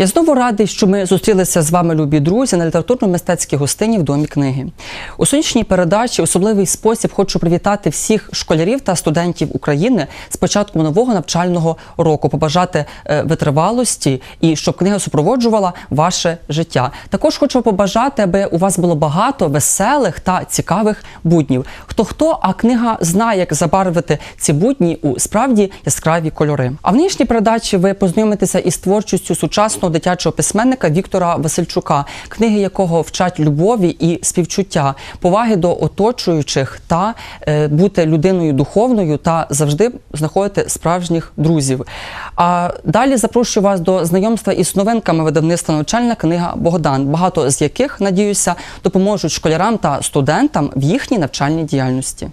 Я знову радий, що ми зустрілися з вами, любі друзі, на літературно-мистецькій гостині в домі книги. У сонячній передачі особливий спосіб хочу привітати всіх школярів та студентів України з початком нового навчального року, побажати е, витривалості і щоб книга супроводжувала ваше життя. Також хочу побажати, аби у вас було багато веселих та цікавих буднів. Хто хто, а книга знає, як забарвити ці будні у справді яскраві кольори. А в нинішній передачі ви познайомитеся із творчістю сучасного дитячого письменника Віктора Васильчука, книги якого вчать любові і співчуття, поваги до оточуючих та е, бути людиною духовною та завжди знаходити справжніх друзів. А далі запрошую вас до знайомства із новинками видавництва навчальна книга Богдан, багато з яких, надіюся, допоможуть школярам та студентам в їхній навчальній діяльності.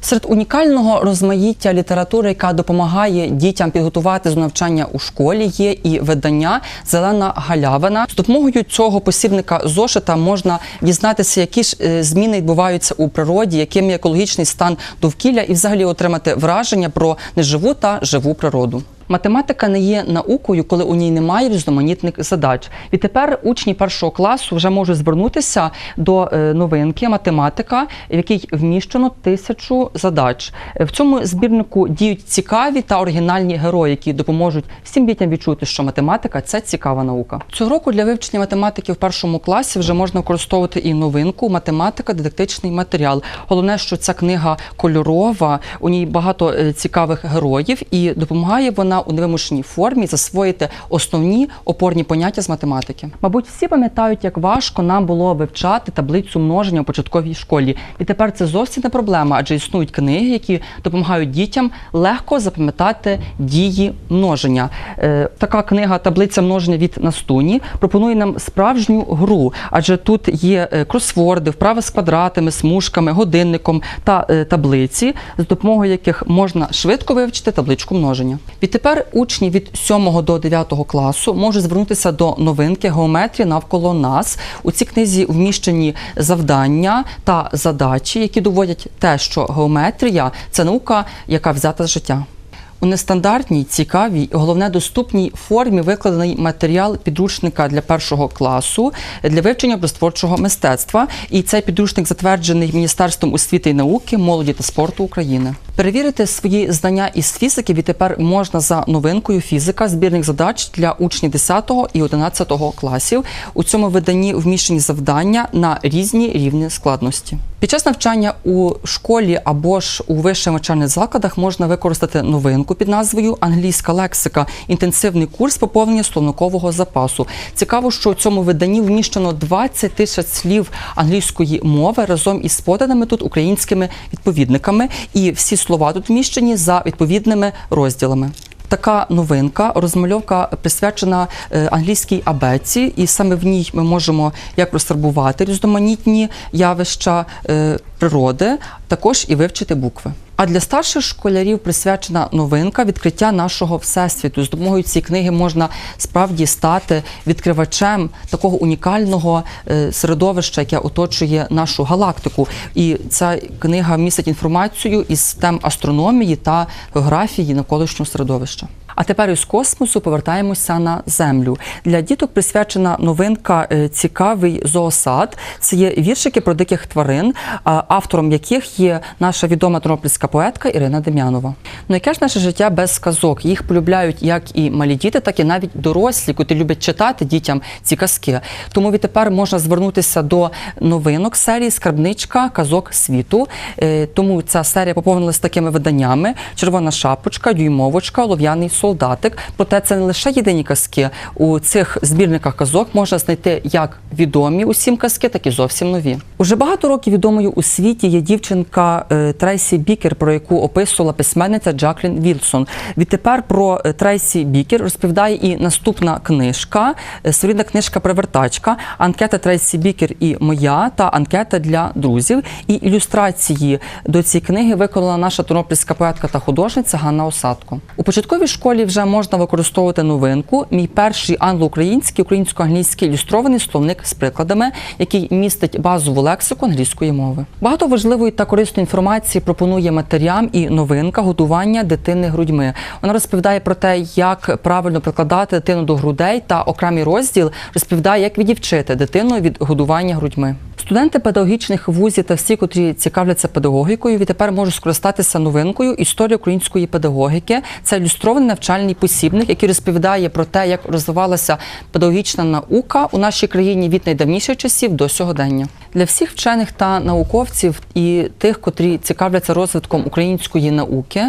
Серед унікального розмаїття літератури, яка допомагає дітям підготувати до навчання у школі, є і видання Зелена галявина. З допомогою цього посібника зошита можна дізнатися, які ж е, зміни відбуваються у природі, яким є екологічний стан довкілля, і взагалі отримати враження про неживу та живу природу. Математика не є наукою, коли у ній немає різноманітних задач. Відтепер учні першого класу вже можуть звернутися до е, новинки математика, в якій вміщено тисячу задач. В цьому збірнику діють цікаві та оригінальні герої, які допоможуть всім дітям відчути, що математика це цікава наука. Цього року для вивчення математики в першому класі вже можна використовувати і новинку математика, дидактичний матеріал. Головне, що ця книга кольорова, у ній багато е, цікавих героїв, і допомагає вона у невимушеній формі засвоїти основні опорні поняття з математики. Мабуть, всі пам'ятають, як важко нам було вивчати таблицю множення у початковій школі. І тепер це зовсім не проблема, адже існують книги, які допомагають дітям легко запам'ятати дії множення. Е, така книга Таблиця множення від Настуні пропонує нам справжню гру, адже тут є е, кросворди, вправи з квадратами, смужками, годинником та е, таблиці, з допомогою яких можна швидко вивчити табличку множення. Відтепер учні від 7 до 9 класу можуть звернутися до новинки геометрії навколо нас. У цій книзі вміщені завдання та задачі, які доводять те, що геометрія це наука, яка взята з життя. У нестандартній, цікавій головне доступній формі викладений матеріал підручника для першого класу для вивчення образотворчого мистецтва. І цей підручник затверджений Міністерством освіти і науки, молоді та спорту України. Перевірити свої знання із фізики відтепер можна за новинкою фізика збірних задач для учнів 10 і 11 класів. У цьому виданні вміщені завдання на різні рівні складності. Під час навчання у школі або ж у вищих навчальних закладах можна використати новинку під назвою Англійська лексика, інтенсивний курс поповнення словникового запасу. Цікаво, що у цьому виданні вміщено 20 тисяч слів англійської мови разом із поданими тут українськими відповідниками, і всі слова тут вміщені за відповідними розділами. Така новинка, розмальовка присвячена е, англійській абеці, і саме в ній ми можемо як розфарбувати різноманітні явища е, природи, також і вивчити букви. А для старших школярів присвячена новинка відкриття нашого всесвіту. З допомогою цієї книги можна справді стати відкривачем такого унікального е, середовища, яке оточує нашу галактику. І ця книга містить інформацію із тем астрономії та географії навколишнього середовища. А тепер із космосу повертаємося на землю. Для діток присвячена новинка е, Цікавий зоосад. Це є віршики про диких тварин, автором яких є наша відома тернопільська поетка Ірина Дем'янова. Ну яке ж наше життя без казок? Їх полюбляють як і малі діти, так і навіть дорослі, котрі люблять читати дітям ці казки. Тому відтепер можна звернутися до новинок серії Скарбничка казок світу. Е, Тому ця серія поповнилася такими виданнями: Червона шапочка, дюймовочка, олов'яний солдатик. Проте це не лише єдині казки. У цих збірниках казок можна знайти як відомі усім казки, так і зовсім нові. Уже багато років відомою у світі є дівчинка е, Трейсі Бікер, про яку описувала письменниця Джаклін Вілсон. Відтепер про е, Трейсі Бікер розповідає і наступна книжка, е, книжка Привертачка, анкета Трейсі Бікер і моя та анкета для друзів. І ілюстрації до цієї книги виконала наша тернопільська поетка та художниця Ганна Осадко. У початковій школі школі вже можна використовувати новинку. Мій перший англо-український, українсько-англійський ілюстрований словник з прикладами, який містить базову лексику англійської мови. Багато важливої та корисної інформації пропонує матерям і новинка годування дитини грудьми. Вона розповідає про те, як правильно прикладати дитину до грудей, та окремий розділ розповідає, як відівчити дитину від годування грудьми. Студенти педагогічних вузів та всі, котрі цікавляться педагогікою, відтепер можуть скористатися новинкою історії української педагогіки. Це ілюстрований навчальний посібник, який розповідає про те, як розвивалася педагогічна наука у нашій країні від найдавніших часів до сьогодення. Для всіх вчених та науковців і тих, котрі цікавляться розвитком української науки,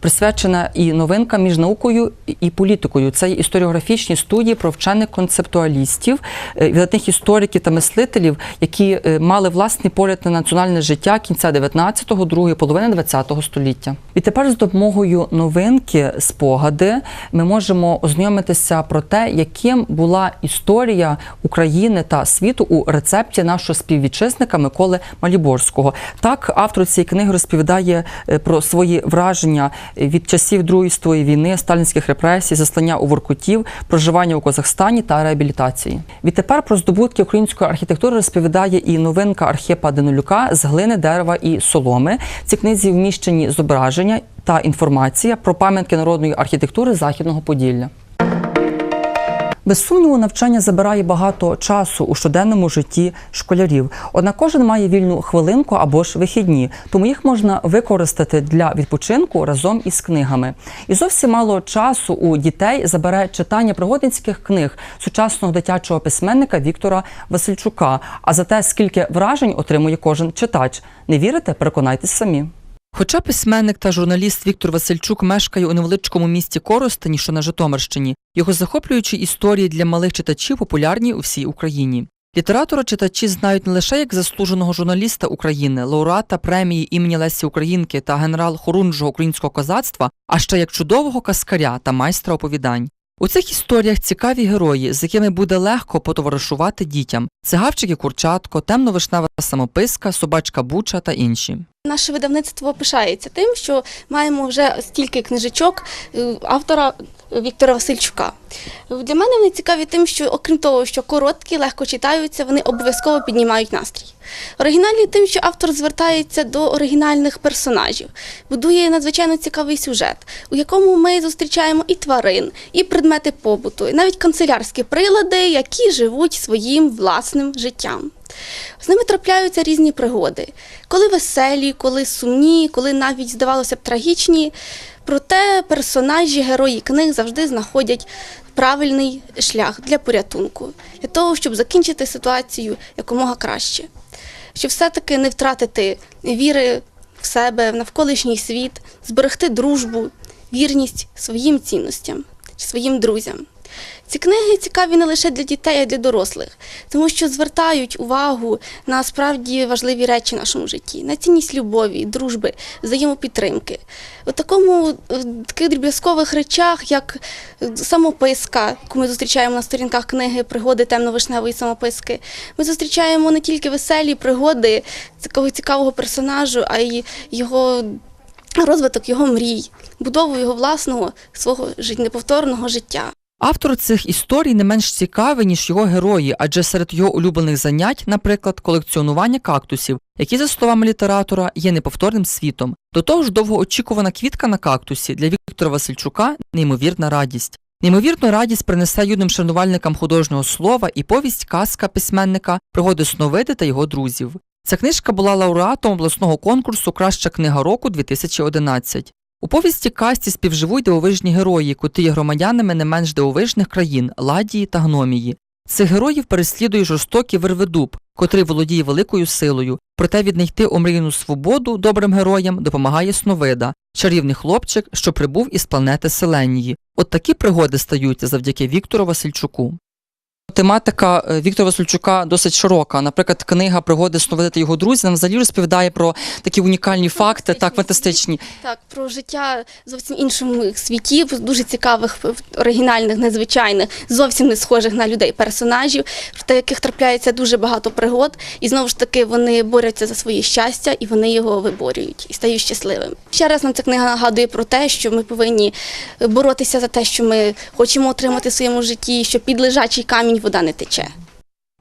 присвячена і новинка між наукою і політикою. Це історіографічні студії про вчених концептуалістів, е, видатних істориків та мислителів, які е, мали власний погляд на національне життя кінця 19-го, другої половини 20-го століття. І тепер з допомогою новинки спогади ми можемо ознайомитися про те, яким була історія України та світу у рецепті нашого співвітчизника Миколи Маліборського. Так, автор цієї книги розповідає е, про свої враження від часів Другої світової війни, сталінських репресій, заслання у Воркутів, проживання у Казахстані та реабілітації. Відтепер про здобутки української архітектури розповідає і новинка Архіпа Денолюка з глини, дерева і соломи. В цій книзі вміщені зображення та інформація про пам'ятки народної архітектури Західного Поділля. Без сумніву, навчання забирає багато часу у щоденному житті школярів. Однак кожен має вільну хвилинку або ж вихідні, тому їх можна використати для відпочинку разом із книгами. І зовсім мало часу у дітей забере читання пригодницьких книг сучасного дитячого письменника Віктора Васильчука. А за те, скільки вражень отримує кожен читач. Не вірите? Переконайтесь самі. Хоча письменник та журналіст Віктор Васильчук мешкає у невеличкому місті Коростені, що на Житомирщині, його захоплюючі історії для малих читачів популярні у всій Україні. Літератора читачі знають не лише як заслуженого журналіста України, лауреата премії імені Лесі Українки та генерал Хорунжого українського козацтва, а ще як чудового каскаря та майстра оповідань. У цих історіях цікаві герої, з якими буде легко потоваришувати дітям: це гавчики курчатко, темно-вишнева самописка, собачка буча та інші. Наше видавництво пишається тим, що маємо вже стільки книжечок е, автора Віктора Васильчука. Для мене вони цікаві тим, що окрім того, що короткі, легко читаються, вони обов'язково піднімають настрій. Оригінальні тим, що автор звертається до оригінальних персонажів, будує надзвичайно цікавий сюжет, у якому ми зустрічаємо і тварин, і предмети побуту, і навіть канцелярські прилади, які живуть своїм власним життям. З ними трапляються різні пригоди, коли веселі, коли сумні, коли навіть, здавалося б, трагічні. Проте персонажі, герої книг завжди знаходять правильний шлях для порятунку, для того, щоб закінчити ситуацію якомога краще, щоб все-таки не втратити віри в себе, в навколишній світ, зберегти дружбу, вірність своїм цінностям, своїм друзям. Ці книги цікаві не лише для дітей, а й для дорослих, тому що звертають увагу на справді важливі речі в нашому житті, на цінність любові, дружби, взаємопідтримки. У такому е, таких дріб'язкових речах, як самописка, яку ми зустрічаємо на сторінках книги Пригоди темно-вишневої самописки. Ми зустрічаємо не тільки веселі пригоди такого цікавого персонажу, а й його розвиток його мрій, будову його власного свого неповторного життя. Автор цих історій не менш цікавий, ніж його герої, адже серед його улюблених занять, наприклад, колекціонування кактусів, які, за словами літератора, є неповторним світом. До того ж, довгоочікувана квітка на кактусі для Віктора Васильчука неймовірна радість. Неймовірну радість принесе юним шанувальникам художнього слова і повість казка письменника пригоди Сновиди та його друзів. Ця книжка була лауреатом обласного конкурсу Краща книга року 2011. У повісті касті співживуть дивовижні герої, котрі є громадянами не менш дивовижних країн Ладії та Гномії. Цих героїв переслідує жорстокий верведуб, котрий володіє великою силою. Проте віднайти омріяну свободу добрим героям допомагає Сновида, чарівний хлопчик, що прибув із планети Селенії. От такі пригоди стаються завдяки Віктору Васильчуку. Тематика е, Віктора Васильчука досить широка. Наприклад, книга Пригоди сновидити його друзі нам взагалі розповідає про такі унікальні факти, так фантастичні. Так, про життя зовсім інших світів, дуже цікавих, оригінальних, незвичайних, зовсім не схожих на людей персонажів, проте яких трапляється дуже багато пригод, і знову ж таки вони борються за своє щастя і вони його виборюють і стають щасливими. Ще раз нам ця книга нагадує про те, що ми повинні боротися за те, що ми хочемо отримати в своєму житті, що під лежачий камінь вода не тече.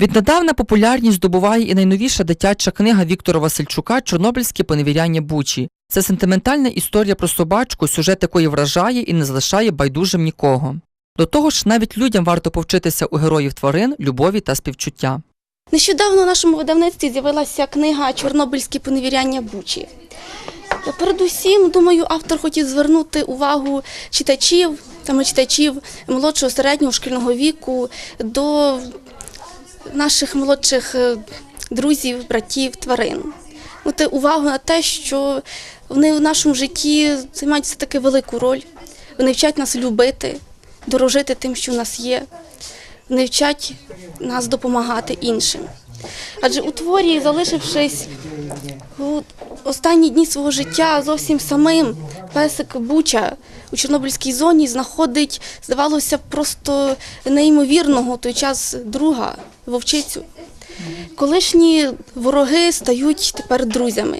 Віднедавна популярність здобуває і найновіша дитяча книга Віктора Васильчука Чорнобильське поневіряння Бучі. Це сентиментальна історія про собачку, сюжет якої вражає і не залишає байдужим нікого. До того ж, навіть людям варто повчитися у героїв тварин, любові та співчуття. Нещодавно в нашому видавництві з'явилася книга Чорнобильські поневіряння Бучі. Передусім, думаю, автор хотів звернути увагу читачів, саме читачів молодшого середнього шкільного віку до наших молодших е, друзів, братів, тварин. Звернути увагу на те, що вони в нашому житті займають все таки велику роль. Вони вчать нас любити, дорожити тим, що в нас є. Вони вчать нас допомагати іншим. Адже у творі, залишившись у останні дні свого життя зовсім самим, песик Буча у Чорнобильській зоні знаходить, здавалося, просто неймовірного той час друга, вовчицю. Колишні вороги стають тепер друзями.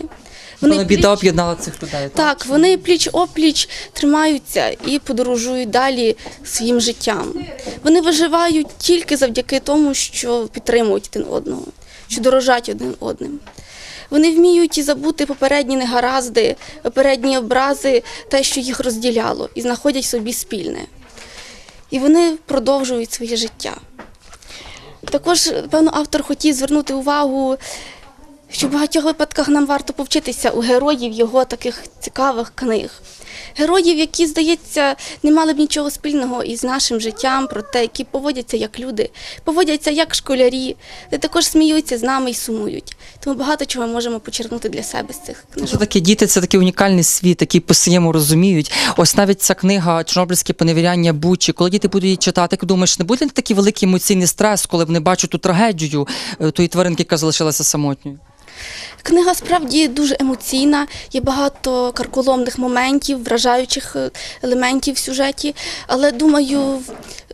Коли біда пліч- об'єднала цих людей. так, вони пліч опліч тримаються і подорожують далі своїм життям. Вони виживають тільки завдяки тому, що підтримують один одного, що дорожать один одним. Вони вміють і забути попередні негаразди, попередні образи, те, що їх розділяло, і знаходять собі спільне. І вони продовжують своє життя. Також, певно, автор хотів звернути увагу, що в багатьох випадках нам варто повчитися у героїв його таких цікавих книг. Героїв, які, здається, не мали б нічого спільного із нашим життям, проте які поводяться як люди, поводяться як школярі, де також сміються з нами і сумують. Тому багато чого можемо почерпнути для себе з цих Що книжок. такі діти це такий унікальний світ, який по-своєму розуміють. Ось навіть ця книга Чорнобильське поневіряння Бучі. Коли діти будуть її читати, думаєш, не буде такий великий емоційний стрес, коли вони бачать ту трагедію е, тої тваринки, яка залишилася самотньою? Книга справді дуже емоційна, є багато карколомних моментів, вражаючих е, елементів в сюжеті, але думаю,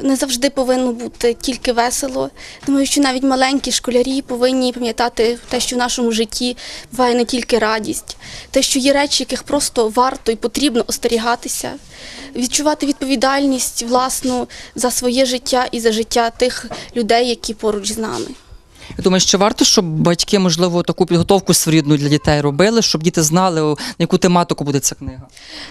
не завжди повинно бути тільки весело. Думаю, що навіть маленькі школярі повинні пам'ятати те, що в нашому житті буває не тільки радість, те, що є речі, яких просто варто і потрібно остерігатися, відчувати відповідальність власну за своє життя і за життя тих людей, які поруч з нами. Я думаю, що варто, щоб батьки, можливо, таку підготовку своєрідну для дітей робили, щоб діти знали, на яку тематику буде ця книга.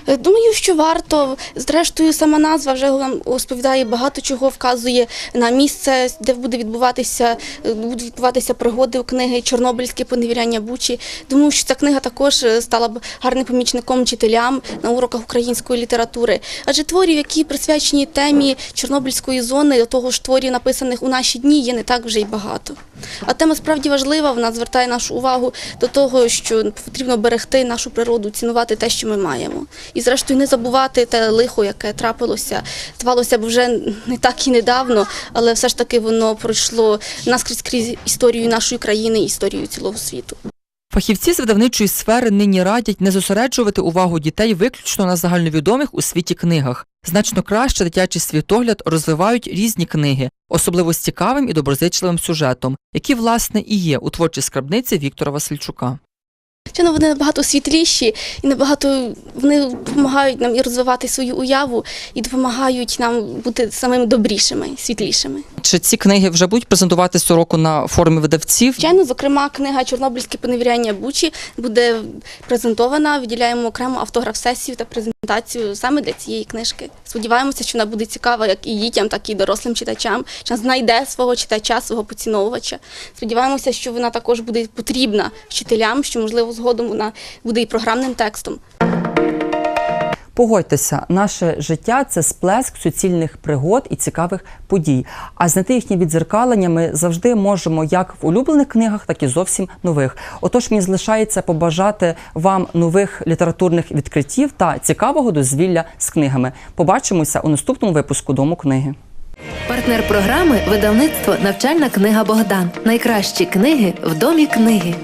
Е, Думаю, що варто. Зрештою, сама назва вже нам розповідає багато чого, вказує на місце, де буде відбуватися, е, будуть відбуватися пригоди у книги Чорнобильське поневіряння Бучі. Думаю, що ця книга також е, стала б гарним помічником вчителям на уроках української літератури. Адже творів, які присвячені темі Чорнобильської зони, до того ж творів, написаних у наші дні, є не так вже й багато. А тема справді важлива, вона звертає нашу увагу до того, що потрібно берегти нашу природу, цінувати те, що ми маємо. І зрештою не забувати те лихо, яке трапилося. Здавалося б, вже не так і недавно, але все ж таки воно пройшло наскрізь крізь історію нашої країни історію цілого світу. Фахівці з видавничої сфери нині радять не зосереджувати увагу дітей виключно на загальновідомих у світі книгах. Значно краще дитячий світогляд розвивають різні книги, особливо з цікавим і доброзичливим сюжетом, які, власне, і є у творчій скарбниці Віктора Васильчука. Звичайно, вони набагато світліші і набагато вони допомагають нам і розвивати свою уяву, і допомагають нам бути самими добрішими, світлішими. Чи ці книги вже будуть презентуватися цього року на форумі видавців? Звичайно, зокрема, книга Чорнобильське поневіряння Бучі буде презентована. Виділяємо окрему автограф-сесію та презентацію саме для цієї книжки. Сподіваємося, що вона буде цікава як і дітям, так і дорослим читачам. Що знайде свого читача, свого поціновувача. Сподіваємося, що вона також буде потрібна вчителям, що можливо згодом вона буде і програмним текстом. Погодьтеся, наше життя це сплеск суцільних пригод і цікавих подій. А знайти їхнє відзеркалення ми завжди можемо як в улюблених книгах, так і зовсім нових. Отож, мені залишається побажати вам нових літературних відкриттів та цікавого дозвілля з книгами. Побачимося у наступному випуску Дому книги. Партнер програми видавництво Навчальна книга Богдан. Найкращі книги в домі книги.